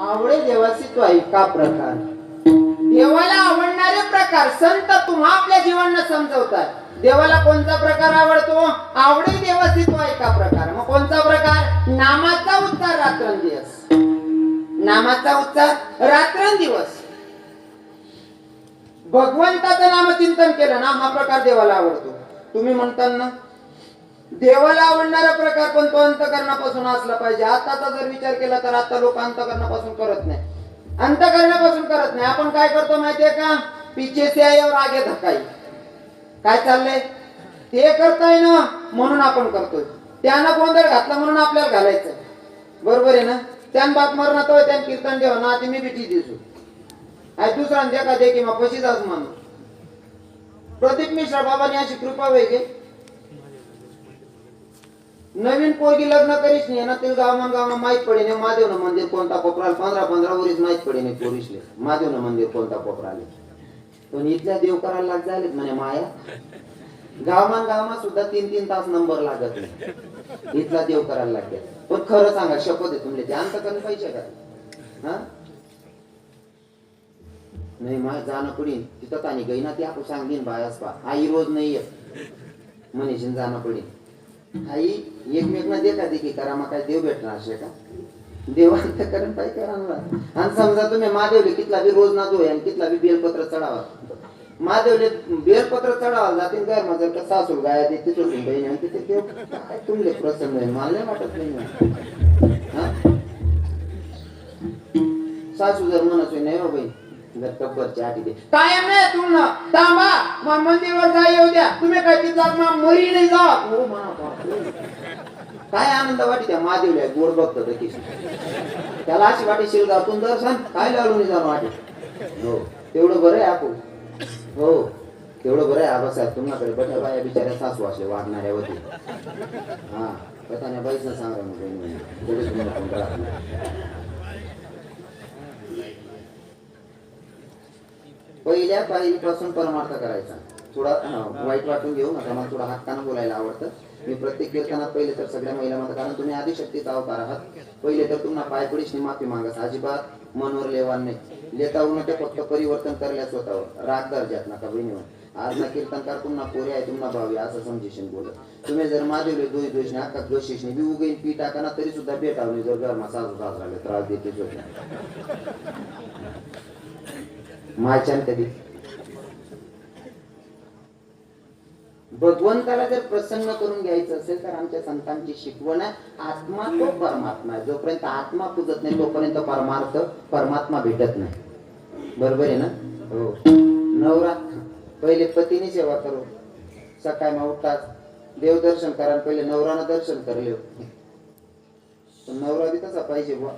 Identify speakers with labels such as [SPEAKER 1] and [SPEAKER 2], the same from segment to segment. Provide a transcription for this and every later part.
[SPEAKER 1] आवडे देवाची तो ऐका प्रकार. देवाला आवडणारे प्रकार संत तुम्हा आपल्या जीवनानं समजवतात. देवाला कोणता प्रकार आवडतो? आवडे देवाची तो ऐका प्रकार. मग कोणता प्रकार? नामाचा उच्चार रात्रंदिवस. नामाचा उच्चार रात्रंदिवस. भगवंताचं नामचिंतन केलं ना हा प्रकार देवाला आवडतो. तुम्ही म्हणताना देवाला आवडणारा प्रकार पण तो अंतकरणापासून असला पाहिजे. आताचा जर विचार केला तर आता लोक अंतकरणापासून करत नाही. अंतकरणापासून करत नाही. आपण काय करतो माहितीये का? पिछे से आए आगे धकाई. काय चाललंय? ते करताय ना म्हणून आपण करतोय. त्यानं गोंधळ घातला म्हणून आपल्याला घालायचं बरोबर आहे ना? त्यान बाप मरणार तो त्यान कीर्तन देव ना ते मी बिटी दिसू. आज दुसरा देखा दे की मग पशीच आज मानू. प्रदीप मिश्रा बाबांनी अशी कृपा वेगळी. नवीन पोरगी लग्न करीस नाही ना ते गावमान गावना माहीत पडे नाही महादेवनं मंदिर कोणता कोपराला? पंधरा पंधरा वरीस माहीत पडे नाही पोरीसले. महादेवनं मंदिर कोणता कोपराले? पण इथल्या देव करायला लाग झालेत म्हणे माया. गावमान गावमा सुद्धा तीन तीन तास नंबर लागत नाही. इथला देव करायला लागते. पण खरं सांगा शपथ आहे तुमले. ते अंत करून पाहिजे का हा? नाही मा जाणं पडीन. तिथं तानी गई ना ती आपण सांगीन बायास पा आई रोज नाही येत म्हणीशीन जाणं पडीन. आई एकमेकांना देखा देखी करा मग काय देव भेटणार असे का? देवांतकरण करून काय करणार? आणि समजा तुम्ही महादेवले कितला बी रोज ना दो आणि कितला बी बेलपत्र चढावा. महादेवले बेलपत्र चढावा जातील काय मग जर का सासूल गाय ते तिथून बहीण आणि तिथे देव. काय तुमले प्रसन्न आहे? मला नाही वाटत नाही हा? सासू जर म्हणत नाही हो बहीण जर दे कायम नाही तुम्हाला थांबा. मग मंदिरवर जा येऊ द्या. तुम्ही काय तिथला मग मरी नाही जा हो. काय आनंद वाटी त्या महादेवल्या गोड बघतो तर किती त्याला अशी वाटी शिलगावतून दर्शन. काय लावून जाणं वाटे? हो तेवढं बरं आहे आपण. हो तेवढं बरं आहे. आबासाहेब तुम्हाकडे बठ्या बाया बिचाऱ्या सासू असले वाढणाऱ्या होते. हा कथाने बाईचं सांगा मग बहिणी. तेवढंच तुम्हाला फोन करा. पहिल्या पायरीपासून परमार्थ करायचा. थोडा वाईट वाटून घेऊ नका मला थोडा हक्कानं बोलायला आवडतं. मी प्रत्येक कीर्तनात पहिले तर सगळ्या महिला म्हणतात कारण तुम्ही आदिशक्तीचा अवतार आहात पहिले तर तुम्हाला पायपडीशनी माफी मागस अजिबात मनवर लेवान नाही. लेता ते फक्त परिवर्तन करल्या स्वतःवर. राग दर्जात नका बहिणीवर हो. आज ना कीर्तनकार पुन्हा पोरे आहे तुम्हाला भावी असं समजेशन बोलत. तुम्ही जर मादेवले दोष दोष नाही अक्का दोषीशनी बी उगेन पी टाका ना तरी सुद्धा भेटावली जर घरमा सासू सासराले त्रास देते मायच्यान कधी? भगवंताला जर प्रसन्न करून घ्यायचं असेल तर आमच्या संतांची शिकवण आहे. आत्मा तो परमात्मा आहे. जोपर्यंत आत्मा पुजत नाही तोपर्यंत परमार्थ परमात्मा भेटत नाही. बरोबर आहे ना? हो. नवरात्र. पहिले पतीने सेवा करू सकाळी मग उठताच देवदर्शन करा पहिले नवरानं दर्शन करले. नवरा बी तसा पाहिजे बुवा.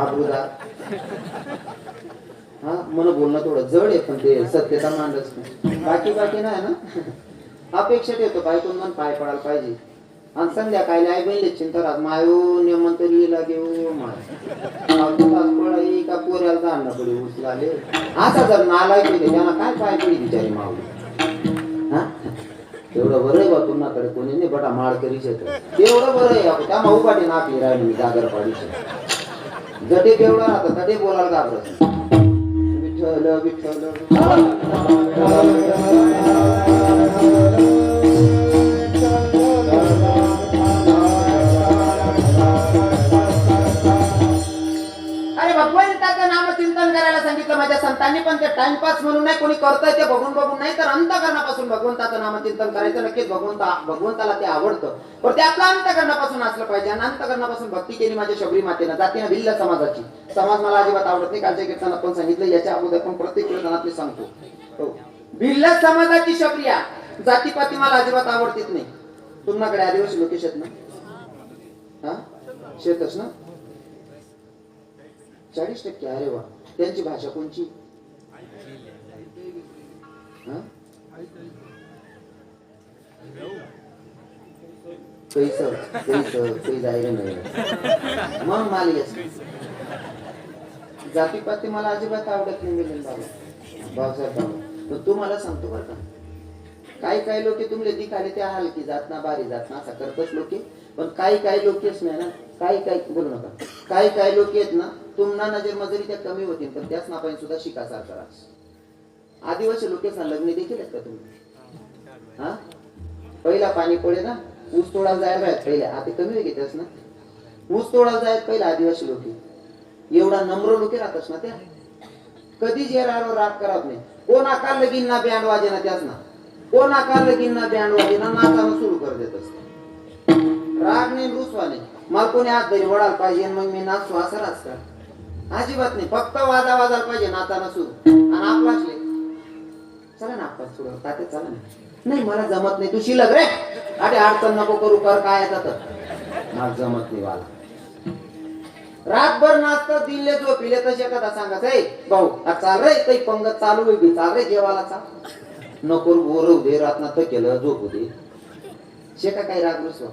[SPEAKER 1] आबरूदार हा मन बोलणं थोडं जड आहे पण ते सत्यता मांडच नाही. बाकी बाकी नाही ना. अपेक्षा ठेवतो बायकोन मन पाय पडायला पाहिजे. आणि संध्याकाळी आई बहिणी चिंता मायो नेमंतरी लागेव माय. पडाई का पोऱ्याला जाणं पडे उचलाले. असा जर नाला केले त्यांना काय पाय पडी बिचारी मावली हा? तेवढं बरं आहे बा तुमच्याकडे कोणी नाही बटा माळ करीच येत तेवढं बरं आहे आपण त्या माऊ पाठी नाकली राहिली मी जागर पाडीचे जटे तेवढा राहतं तटे बोलायला घाबरत ವಿಠಲ ವಿಠಲ संतांनी ते टाइमपास म्हणून नाही कोणी करतंय ते बघून बघून नाही तर अंतकरणापासून भगवंताचं नामचिंतन करायचं. नक्कीच भगवंता भगवंताला ते आवडतं. पण ते आपलं अंतकरणापासून असलं पाहिजे. आणि अंतकरणापासून भक्ती केली माझ्या शबरी मातेनं जातीनं भिल्ल समाजाची. समाज मला अजिबात आवडत नाही. कालच्या कीर्तनात पण सांगितलं याच्या अगोदर पण प्रत्येक कीर्तनात मी सांगतो. हो. भिल्ल समाजाची शबरिया जातीपाती मला अजिबात आवडतीच नाही. तुमच्याकडे आदिवासी लोक शेत ना? हा? शेतच ना? चाळीस टक्के. अरे वा. त्यांची भाषा कोणची? हा? कैसर कैसर काही नाही मग माल येस जातीपाती मला अजिबात आवडत नाही मिलिंद बाबा भाऊसाहेब बाबा पण तू मला सांगतो बरं का काही काही लोक तुमले दिखाले ते हलकी जात ना बारी जात ना असं करतच लोक. पण काही काही लोकेच नाही ना काही काही बोलू नका. काही काही लोक आहेत ना तुम्हाला नजर मजुरी त्या कमी होतील पण त्याच नापायन सुद्धा शिकासार करा. आदिवासी लोकेसना लग्न देखील आहेत का तुम्ही? हा? पहिला पाणी पडे ना ऊस तोडा जायला आहेत पहिले. आता कमी होईल त्याच ना. ऊस तोडा जायत पहिला आदिवासी लोक. एवढा नम्र लोके राहतस ना त्या. कधी जेरावर राग करत नाही. कोण आकार लगीन ना बँड वाजे ना त्याच ना. कोण आकारलं की ना बँड वाजे नाचानं सुरू कर देत असते राग नाही रुसवा नाही मला कोणी हात तरी ओढायला पाहिजे मग मी नाचतो असं राज का अजिबात नाही फक्त वाजा वाजायला पाहिजे नाचानं सुरू। आणि आपलाच ले। चला ना आपला सुरू ताते चला ना। नाही मला जमत नाही तू शिलक रे अरे अडचण नको करू कर काय येतात मला जमत नाही वाला। रातभर नाचतात दिले झोपिले तसे कदा सांगा ए भाऊ चाल रे काही पंगत चालू होईल चाल रे जेवायला चाल। नको गोरव दे रातना थकेलं केलं झोपू दे. शेका काही राग रुसवा?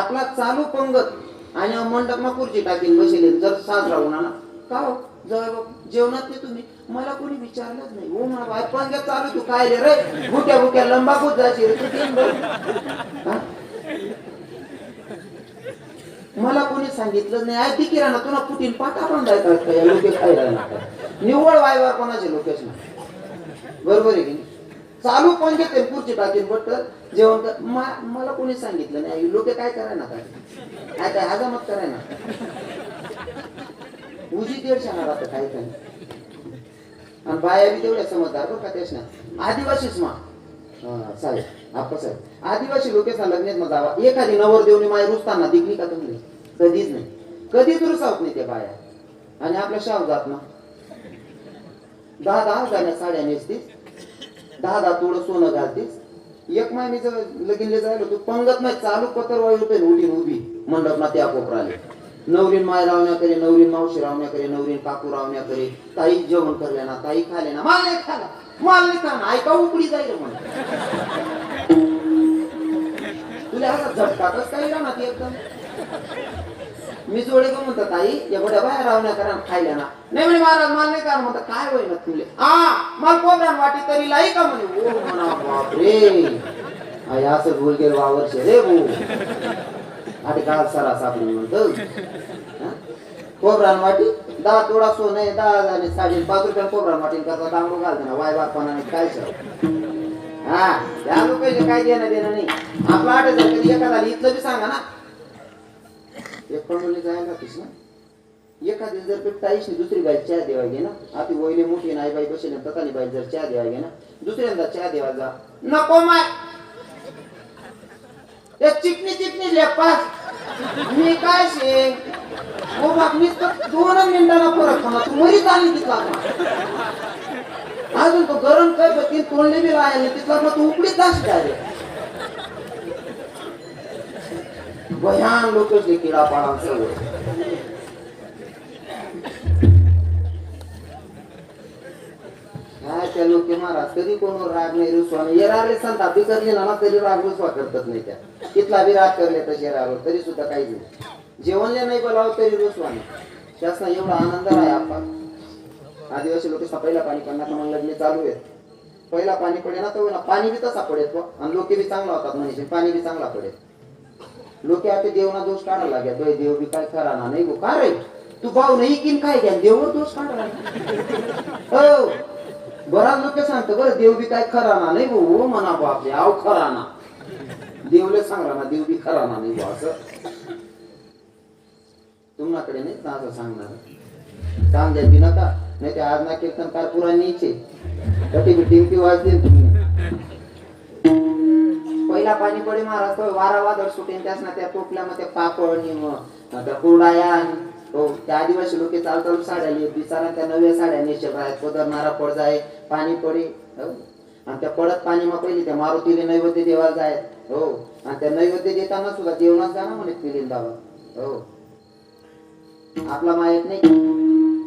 [SPEAKER 1] आपला चालू पंगत आणि मंडपमा खुर्ची टाकीन बसेल जर साजरा होणार ना का हो? जवळ जेवणात ते तुम्ही? मला कोणी विचारलंच नाही. ओ मला बाय पंगत चालू तू काय रे रे? गुट्या भुक्या लंबा खूप जायची रे? तू मला कोणी सांगितलं नाही. आय ती किराणा तुला पुटीन पाटा पण जायचा लोकेश या खायला निव्वळ वायवार कोणाचे लोकेश ना? बरोबर आहे की नाही? चालू पण घेते पुढची टाकीन बट जेवण कर. मला कोणी सांगितलं नाही. लोक काय कराय ना काय काय काय हजामत कराय ना उजी दीड सांगणार आता काय काय आणि बाया बी तेवढ्या समजदार बघ का तेच ना आदिवासीच मा. चालेल. साहेब साहेब आदिवासी लोकेचा लग्नेत मग जावा. एखादी नवर देऊन माय रुजताना दिखली का तुम्ही? कधीच नाही. कधीच रुसावत नाही त्या बाया. आणि आपल्या शाव जात ना. दहा दहा जाण्या साड्या नेसतीच दहा दहा थोडं सोनं घालतीस. एक महिन्याचं लगीन लगीनले जायला तू पंगत नाही चालू पत्र वाई होते उठीन उभी. मंडप ना त्या कोपराले. नवरीन माय रावण्या करे नवरीन मावशी रावण्या करे नवरीन काकू रावण्या करे. ताई जेवण करले ना ताई खाले ना माल नाही खाला. माल नाही खाना ऐका उकडी जाईल म्हण तुला असा झटकाच काही राहणार ती एकदम. मी जोडे का म्हणतात ताई एवढ्या बाहेर रावण्या करा आणि खायला ना. नाही म्हणे महाराज मला नाही कारण. म्हणता काय होईल तुले? हा मला कोबरा वाटी तरी लाई का म्हणे? ओ म्हणा बापरे. असं भूल गेल वावरशे रे भू. आठ काल सरा सापडी म्हणतो कोबरान वाटी दहा तोडा सोन आहे दहा आणि साडे पाच रुपया कोबरा वाटी करता दांगडू घालतो ना वाय बापाने काय सर हा त्या लोकांचे काय देणं देणं नाही. आपला आठ हजार एखादा इथलं बी सांगा ना. एक पडवली जायला जातीस ना? एखादी जर पेट ताईश दुसरी बाई चहा देवा घे ना आपली वहिनी मोठी नाही बाई बसेल तकानी बाई जर चहा देवा घे ना दुसऱ्यांदा चहा देवा जा. नको माय! एक चिकनी चिकनी लेपास! मी काय शे हो बाप मी तर दोन मिनिटाला फरक होणार तू मरीच आली तिथला अजून तो गरम कर तीन तोंडले बी राहिले तिथला मग तू उकडीत जाशील डायरेक्ट. भयान लोकच किडा पाडा सगळं काय त्या लोके महाराज कधी कोणावर राग नाही रुसवा नाही येरारले संत बी करले ना? तरी राग रुसवा करतात नाही त्या. तिथला बी राग करले तर येरावर तरी सुद्धा काही नाही. जेवणले नाही बोलावं तरी रुसवा नाही. त्यासना एवढा आनंद आहे आपण आदिवासी लोक पहिला पाणी पडणार मग लग्न चालू आहेत पहिला पाणी पडे ना तर पाणी बी तसा पडेल आणि लोके बी चांगला होतात म्हणजे पाणी बी चांगला पडेल. लोक आता देवना दोष काढायला लागल्या तो देव बी काय ना नाही गो. का रे? तू भाऊ नाही किन काय घ्या? देववर दोष काढायला हो. बराच लोक सांगतो बरं, देव बी काय खरा ना नाही हो म्हणा बापरे, आव खरा ना देवले सांगला ना, देव बी खरा ना नाही असं. तुम्हाकडे नाही असं सांगणार? सांग द्या बी नका नाही ते आज ना कीर्तनकार पुरा नीचे. कटी बी टिमकी वाजते तुम्ही. पहिला पाणी पडे महाराज तो वारा वादळ सुटेन त्यास ना त्या टोपल्या मध्ये पापड नि मग कुरडाया आणि हो त्या आदिवासी लोक चाल चालू साड्या लिहित बिचारा त्या नव्या साड्या निश्चित आहेत पदरणारा पड जाय पाणी पडे. हो, आणि त्या पडत पाणी मग पहिली त्या मारुतीने नैवेद्य देवाला जाय. हो आणि त्या नैवेद्य देताना सुद्धा देवनात जाणार म्हणे पिलीन बाबा हो. आपला माहीत नाही.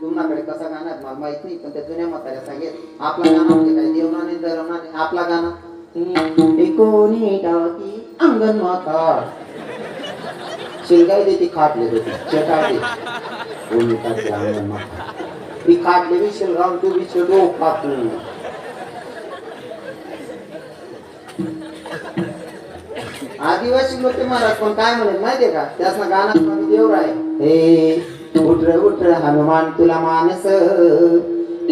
[SPEAKER 1] तुम्हाकडे कसा गाणार? मला माहीत नाही पण त्या जुन्या म्हाताऱ्या सांगेल आपला गाणं म्हणजे काय? देवना नाही आपला गाणं. एकोणी डाकी अंगण माता शिलगाई देते खाटले होते चटाटे कोणी टाकी अंगण माता ती खाटले बी शिलगाव तू बी छेडो खातू आदिवासी लोक महाराज पण काय म्हणत माहितीये का? त्यासना गाणं स्वामी देव हे उठर उठर हनुमान तुला मानस.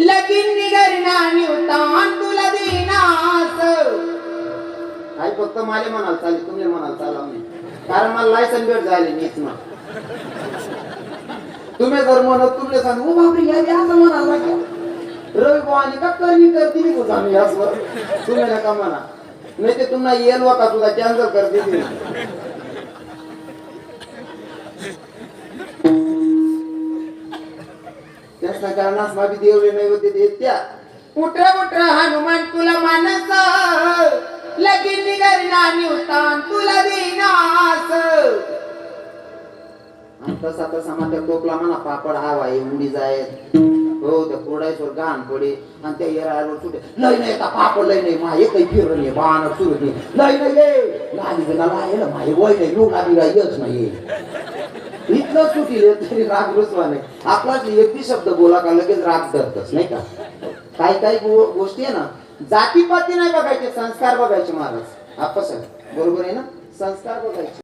[SPEAKER 1] लगीन निगरना निवतान तुला दिनास. काय फक्त माले म्हणाल चालेल तुम्ही म्हणाल चालव नाही. कारण मला लायसन भेट झाले मीच ना तुम्ही जर म्हणत तुमले सांग ओ बापरे या असं म्हणाला का रवी भवानी का करणी करते मी तुझा मी यासवर तुम्ही नका म्हणा. नाही ते तुम्हाला येल का तुझा कॅन्सल करते त्याच्या कारणास माझी देवले नाही होते ते त्या उठरा उठरा हनुमान तुला मानस. लगीन निघाला निवतान तुला दिनास आता तसा तसा मग त्या टोपला म्हणा पापड हवा आहे उडी जाय हो त्या कोरडायसवर घाण पडे. आणि त्या येरावर सुटे. लय नाही का पापड लय नाही. मा एकही फिरून नाही बाण सुरू नाही. लय नाही ये लाली जगा लायला माही वय नाही. लोक आधी येच नाही. इथलं सुटील तरी राग रुसवा नाही. आपलाच एकटी शब्द बोला का लगेच राग धरतच नाही का? काही काही गोष्टी आहे ना जातीपाती नाही बघायचे संस्कार बघायचे महाराज. आपण बरोबर आहे ना? संस्कार बघायचे.